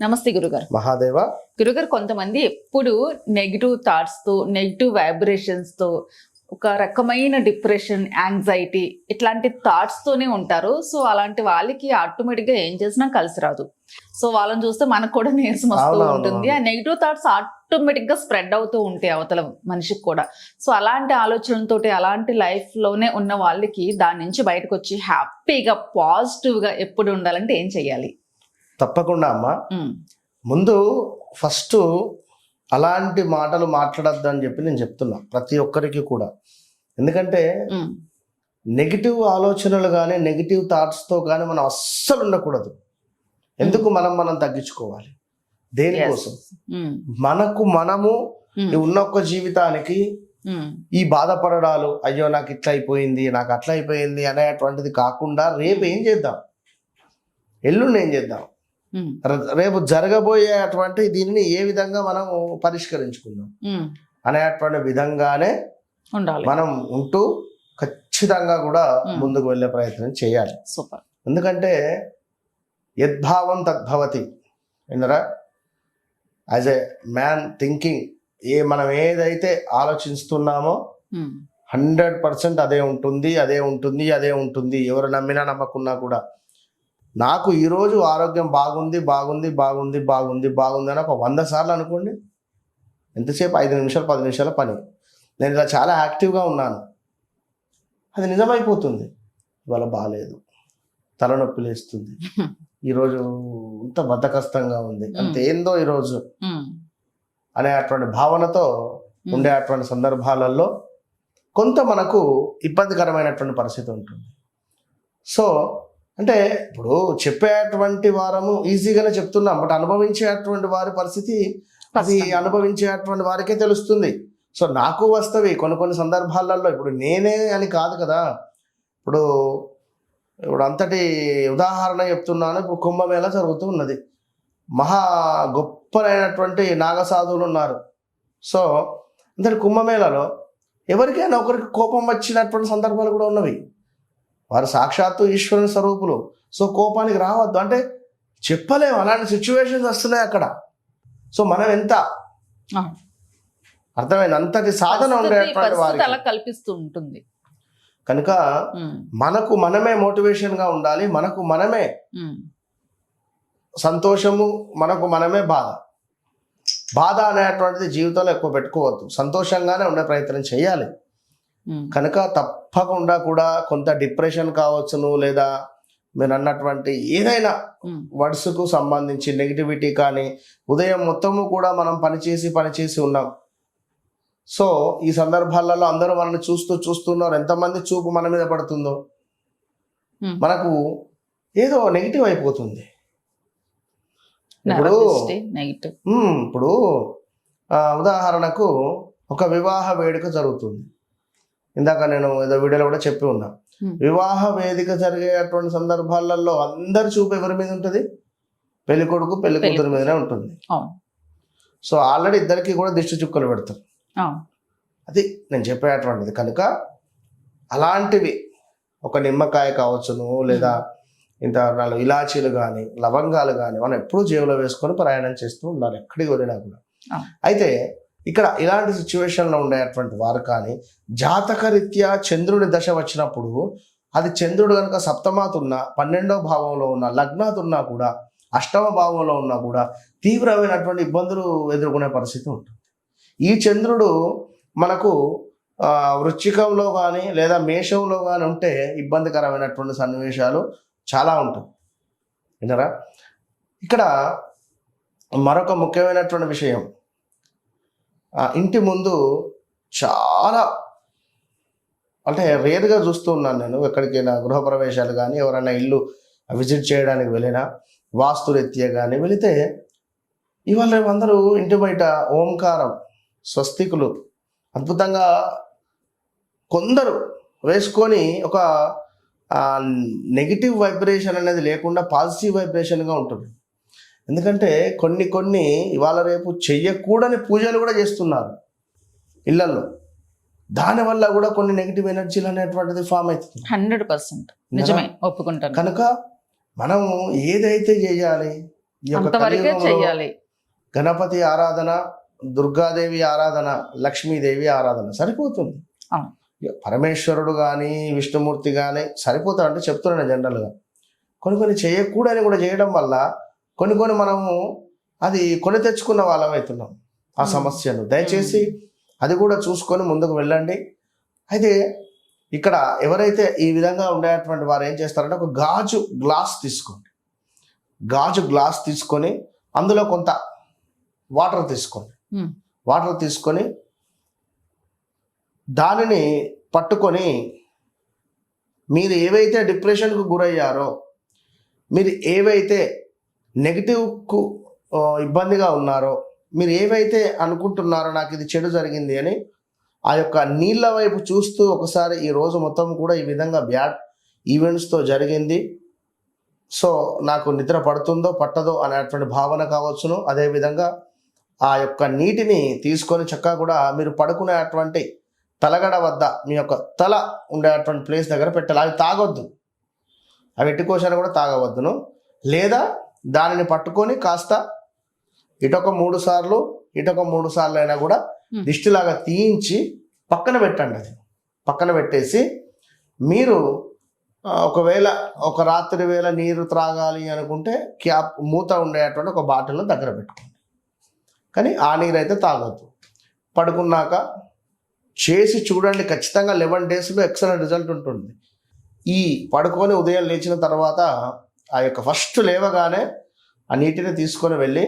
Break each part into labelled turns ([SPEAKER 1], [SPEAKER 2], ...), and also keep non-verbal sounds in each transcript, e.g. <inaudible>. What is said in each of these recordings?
[SPEAKER 1] నమస్తే గురుగారు.
[SPEAKER 2] మహాదేవ.
[SPEAKER 1] గురుగారు కొంతమంది ఎప్పుడు నెగిటివ్ థాట్స్తో నెగిటివ్ వైబ్రేషన్స్తో ఒక రకమైన డిప్రెషన్ యాంగ్జైటీ ఇట్లాంటి థాట్స్ తోనే ఉంటారు. సో అలాంటి వాళ్ళకి ఆటోమేటిక్గా ఏం చేసినా కలిసి రాదు. సో వాళ్ళని చూస్తే మనకు కూడా నీరసం వస్తూ ఉంటుంది. ఆ నెగిటివ్ థాట్స్ ఆటోమేటిక్గా స్ప్రెడ్ అవుతూ ఉంటాయి అవతల మనిషికి కూడా. సో అలాంటి ఆలోచనలతోటి అలాంటి లైఫ్లోనే ఉన్న వాళ్ళకి దాని నుంచి బయటకు వచ్చి హ్యాపీగా పాజిటివ్గా ఎప్పుడు ఉండాలంటే ఏం చెయ్యాలి?
[SPEAKER 2] తప్పకుండా అమ్మా. ముందు ఫస్ట్ అలాంటి మాటలు మాట్లాడద్దు అని చెప్పి నేను చెప్తున్నా ప్రతి ఒక్కరికి కూడా. ఎందుకంటే నెగిటివ్ ఆలోచనలు కానీ నెగిటివ్ థాట్స్తో కానీ మనం అస్సలు ఉండకూడదు. ఎందుకు మనం మనం తగ్గించుకోవాలి? దేనికోసం? మనకు మనము ఉన్న ఒక్క జీవితానికి ఈ బాధపడడాలు అయ్యో నాకు ఇట్లా అయిపోయింది నాకు అట్లా అయిపోయింది అనేటువంటిది కాకుండా రేపు ఏం చేద్దాం? ఎల్లుండి ఏం చేద్దాం? రేపు జరగబోయేటువంటి దీనిని ఏ విధంగా మనం పరిష్కరించుకుందాం? అనేటువంటి విధంగానే
[SPEAKER 1] ఉండాలి.
[SPEAKER 2] మనం ఉంటూ ఖచ్చితంగా కూడా. ముందుకు వెళ్ళే ప్రయత్నం చేయాలి.
[SPEAKER 1] సూపర్.
[SPEAKER 2] ఎందుకంటే యద్భావం తద్భవతి. విన్నరా? యాజ్ ఎ మ్యాన్ థింకింగ్ ఏ మనం ఏదైతే ఆలోచిస్తున్నామో హండ్రెడ్ పర్సెంట్ అదే ఉంటుంది అదే ఉంటుంది అదే ఉంటుంది. ఎవరు నమ్మినా నమ్మకున్నా కూడా. నాకు ఈరోజు ఆరోగ్యం బాగుంది బాగుంది బాగుంది బాగుంది బాగుంది అని ఒక వంద సార్లు అనుకోండి. ఎంతసేపు? ఐదు నిమిషాలు పది నిమిషాల పని. నేను ఇలా చాలా యాక్టివ్గా ఉన్నాను. అది నిజమైపోతుంది. ఇవాళ బాగాలేదు తలనొప్పి లేస్తుంది. <laughs> ఈరోజు ఇంత బద్ధకస్తంగా ఉంది. అంత ఏందో ఈరోజు
[SPEAKER 1] ఉమ్,
[SPEAKER 2] అనేటువంటి భావనతో
[SPEAKER 1] ఉమ్,
[SPEAKER 2] ఉండేటువంటి సందర్భాలలో కొంత మనకు ఇబ్బందికరమైనటువంటి పరిస్థితి ఉంటుంది. సో అంటే ఇప్పుడు చెప్పేటువంటి వారము ఈజీగానే చెప్తున్నాం బట్ అనుభవించేటువంటి వారి పరిస్థితి అది. అనుభవించేటువంటి వారికే తెలుస్తుంది. సో నాకు వస్తవి కొన్ని కొన్ని సందర్భాలలో ఇప్పుడు నేనే అని కాదు కదా. ఇప్పుడు ఇప్పుడు అంతటి ఉదాహరణ చెప్తున్నాను ఇప్పుడు కుంభమేళ జరుగుతూ ఉన్నది. మహా గొప్పనైనటువంటి నాగసాధువులు ఉన్నారు. సో అంతటి కుంభమేళలో ఎవరికైనా ఒకరికి కోపం వచ్చినటువంటి సందర్భాలు కూడా ఉన్నవి. వారు సాక్షాత్తు ఈశ్వరుని స్వరూపులు. సో కోపానికి రావద్దు. అంటే చెప్పలేము. అలాంటి సిచ్యువేషన్స్ వస్తున్నాయి అక్కడ. సో మనం ఎంత. అర్థమైంది? అంతటి సాధన ఉండేటువంటి
[SPEAKER 1] పరిస్థితి అలా
[SPEAKER 2] వారికి
[SPEAKER 1] కల్పిస్తూ ఉంటుంది.
[SPEAKER 2] కనుక మనకు మనమే మోటివేషన్గా ఉండాలి. మనకు మనమే సంతోషము మనకు మనమే బాధ. బాధ అనేటువంటిది జీవితంలో ఎక్కువ పెట్టుకోవద్దు. సంతోషంగానే ఉండే ప్రయత్నం చేయాలి. కనుక తప్పకుండా కూడా కొంత డిప్రెషన్ కావచ్చును లేదా మీరు అన్నటువంటి ఏదైనా వర్డ్స్కు సంబంధించి నెగిటివిటీ కానీ ఉదయం మొత్తము కూడా మనం పనిచేసి పనిచేసి ఉన్నాం. సో ఈ సందర్భాలలో అందరూ మనల్ని చూస్తూ చూస్తున్నారు. ఎంతమంది చూపు మన మీద పడుతుందో. మనకు ఏదో నెగిటివ్ అయిపోతుంది. ఇప్పుడు ఇప్పుడు ఉదాహరణకు ఒక వివాహ వేడుక జరుగుతుంది. ఇందాక నేను ఏదో వీడియోలో కూడా చెప్పి ఉన్నా. వివాహ వేదిక జరిగేటువంటి సందర్భాలలో అందరి చూపు ఎవరి మీద ఉంటుంది? పెళ్ళి కొడుకు
[SPEAKER 1] పెళ్ళి
[SPEAKER 2] కూతురు మీదనే ఉంటుంది. సో ఆల్రెడీ ఇద్దరికి కూడా దిష్టి చుక్కలు పెడతారు. అది నేను చెప్పేటువంటిది కనుక అలాంటివి ఒక నిమ్మకాయ కావచ్చును లేదా ఇంత నాలుగు ఇలాచీలు కానీ లవంగాలు కానీ మనం ఎప్పుడూ జేబులో వేసుకొని ప్రయాణం చేస్తూ ఉండాలి. ఎక్కడికి వెళ్ళినా కూడా. అయితే ఇక్కడ ఇలాంటి సిచ్యువేషన్లో ఉండేటువంటి వారు కానీ జాతకరీత్యా చంద్రుడి దశ వచ్చినప్పుడు అది చంద్రుడు కనుక సప్తమాతున్న పన్నెండవ భావంలో ఉన్న లగ్నాతున్నా కూడా అష్టమ భావంలో ఉన్నా కూడా తీవ్రమైనటువంటి ఇబ్బందులు ఎదుర్కొనే పరిస్థితి ఉంటుంది. ఈ చంద్రుడు మనకు వృశ్చికంలో కానీ లేదా మేషంలో కానీ ఉంటే ఇబ్బందికరమైనటువంటి సన్నివేశాలు చాలా ఉంటాయి. వినరా ఇక్కడ మరొక ముఖ్యమైనటువంటి విషయం ఇంటి ముందు చాలా అంటే రేరుగా చూస్తూ ఉన్నాను నేను. ఎక్కడికైనా గృహప్రవేశాలు కానీ ఎవరైనా ఇల్లు విజిట్ చేయడానికి వెళ్ళినా వాస్తురీత్యా కానీ వెళితే ఇవాళ రేపు అందరూ ఇంటి బయట ఓంకారం స్వస్తికులు అద్భుతంగా కొందరు వేసుకొని ఒక నెగిటివ్ వైబ్రేషన్ అనేది లేకుండా పాజిటివ్ వైబ్రేషన్గా ఉంటుంది. ఎందుకంటే కొన్ని కొన్ని ఇవాళ రేపు చెయ్యకూడని పూజలు కూడా చేస్తున్నారు ఇళ్ళలో. దానివల్ల కూడా కొన్ని నెగిటివ్ ఎనర్జీలు అనేటువంటిది ఫామ్ అవుతుంది.
[SPEAKER 1] Hundred percent. నిజమే? ఒప్పుకుంటాను.
[SPEAKER 2] కనుక మనం ఏదైతే చేయాలి ఈ యొక్క
[SPEAKER 1] అంతవరకే
[SPEAKER 2] కలియుగంలో
[SPEAKER 1] చెయ్యాలి
[SPEAKER 2] గణపతి ఆరాధన దుర్గాదేవి ఆరాధన లక్ష్మీదేవి ఆరాధన సరిపోతుంది.
[SPEAKER 1] అవును.
[SPEAKER 2] ఇక పరమేశ్వరుడు కానీ విష్ణుమూర్తి కానీ సరిపోతాడు అంటే చెప్తున్నాను జనరల్గా కొన్ని కొన్ని చేయకూడని కూడా చేయడం వల్ల కొన్ని కొన్ని మనము అది కొని తెచ్చుకున్న వాళ్ళం అవుతున్నాం. ఆ. సమస్యను. దయచేసి అది కూడా చూసుకొని ముందుకు వెళ్ళండి. అయితే ఇక్కడ ఎవరైతే ఈ విధంగా ఉండేటువంటి వారు ఏం చేస్తారంటే ఒక గాజు గ్లాస్ తీసుకోండి. గాజు గ్లాస్ తీసుకొని అందులో కొంత వాటర్ తీసుకోండి. వాటర్ తీసుకొని దానిని పట్టుకొని మీరు ఏవైతే డిప్రెషన్కు గురయ్యారో మీరు ఏవైతే నెగిటివ్కు ఇబ్బందిగా ఉన్నారో మీరు ఏవైతే అనుకుంటున్నారో నాకు ఇది చెడు జరిగింది అని ఆ యొక్క నీళ్ళ వైపు చూస్తూ ఒకసారి ఈ రోజు మొత్తం కూడా ఈ విధంగా బ్యాడ్ ఈవెంట్స్తో జరిగింది. సో నాకు నిద్ర పడుతుందో పట్టదో అనేటువంటి భావన కావచ్చును. అదేవిధంగా ఆ యొక్క నీటిని తీసుకొని చక్కగా కూడా మీరు పడుకునేటువంటి తలగడ వద్ద మీ యొక్క తల ఉండేటువంటి ప్లేస్ దగ్గర పెట్టాలి అవి తాగొద్దు అవి ఎట్టుకోసారి కూడా తాగవద్దును. లేదా దానిని పట్టుకొని కాస్త ఇటొక మూడు సార్లు ఇటొక మూడు సార్లు అయినా కూడా
[SPEAKER 1] Hmm.
[SPEAKER 2] దిష్టిలాగా తీయించి పక్కన పెట్టండి అది. పక్కన పెట్టేసి మీరు ఒకవేళ ఒక రాత్రి వేళ నీరు త్రాగాలి అనుకుంటే క్యాప్ మూత ఉండేటువంటి ఒక బాటిల్ను దగ్గర పెట్టుకోండి. కానీ ఆ నీరు అయితే తాగొద్దు. పడుకున్నాక చేసి చూడండి ఖచ్చితంగా లెవెన్ డేస్లో ఎక్సలెంట్ రిజల్ట్ ఉంటుంది. ఈ పడుకొని ఉదయం లేచిన తర్వాత ఆ యొక్క ఫస్ట్ లేవగానే ఆ నీటిని తీసుకొని వెళ్ళి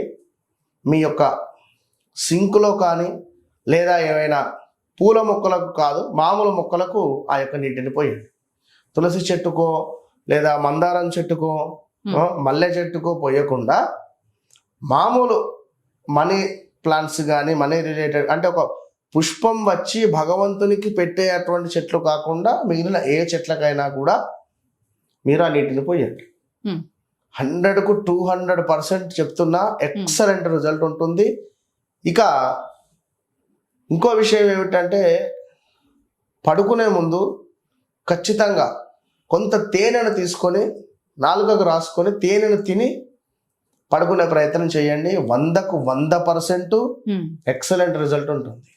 [SPEAKER 2] మీ యొక్క సింకులో కానీ లేదా ఏమైనా పూల మొక్కలకు కాదు మామూలు మొక్కలకు ఆ యొక్క నీటిని పోయండి తులసి చెట్టుకో లేదా మందారం చెట్టుకో
[SPEAKER 1] Hmm.
[SPEAKER 2] మల్లె చెట్టుకో పోయకుండా మామూలు మనీ ప్లాంట్స్ కానీ మనీ రిలేటెడ్ అంటే ఒక పుష్పం వచ్చి భగవంతునికి పెట్టే అటువంటి చెట్లు కాకుండా మిగిలిన ఏ చెట్లకైనా కూడా మీరు ఆ నీటిని పోయండి
[SPEAKER 1] Hmm.
[SPEAKER 2] హండ్రెడ్కు టూ హండ్రెడ్ పర్సెంట్ చెప్తున్నా ఎక్సలెంట్ రిజల్ట్ ఉంటుంది. ఇక ఇంకో విషయం ఏమిటంటే పడుకునే ముందు ఖచ్చితంగా కొంత తేనెను తీసుకొని నాలుకకు రాసుకొని తేనెను తిని పడుకునే ప్రయత్నం చేయండి. వందకు వంద పర్సెంట్ ఎక్సలెంట్ రిజల్ట్ ఉంటుంది.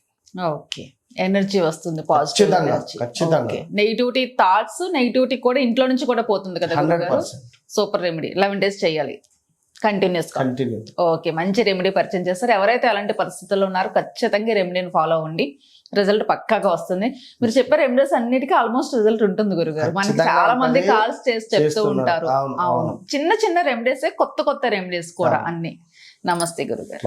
[SPEAKER 1] ఓకే. ఎనర్జీ వస్తుంది పాజిటివ్
[SPEAKER 2] ఖచ్చితంగా.
[SPEAKER 1] నెగిటివిటీ థాట్స్ నెగిటివిటీ కూడా ఇంట్లో నుంచి కూడా పోతుంది కదా సూపర్ రెమెడీ లెవెన్ డేస్ చేయాలి. కంటిన్యూస్
[SPEAKER 2] కంటిన్యూ
[SPEAKER 1] ఓకే మంచి రెమెడీ పరిచయం చేస్తారు. ఎవరైతే అలాంటి పరిస్థితుల్లో ఉన్నారో ఖచ్చితంగా రెమెడీని ఫాలో అవ్వండి. రిజల్ట్ పక్కాగా వస్తుంది. మీరు చెప్పే రెమెడీస్ అన్నిటికీ ఆల్మోస్ట్ రిజల్ట్ ఉంటుంది గురుగారు మనకి చాలా మంది. కాల్స్ చేసి చెప్తూ. ఉంటారు.
[SPEAKER 2] అవును.
[SPEAKER 1] చిన్న చిన్న రెమెడీస్ కొత్త కొత్త రెమెడీస్ కూడా. అన్ని. నమస్తే గురుగారు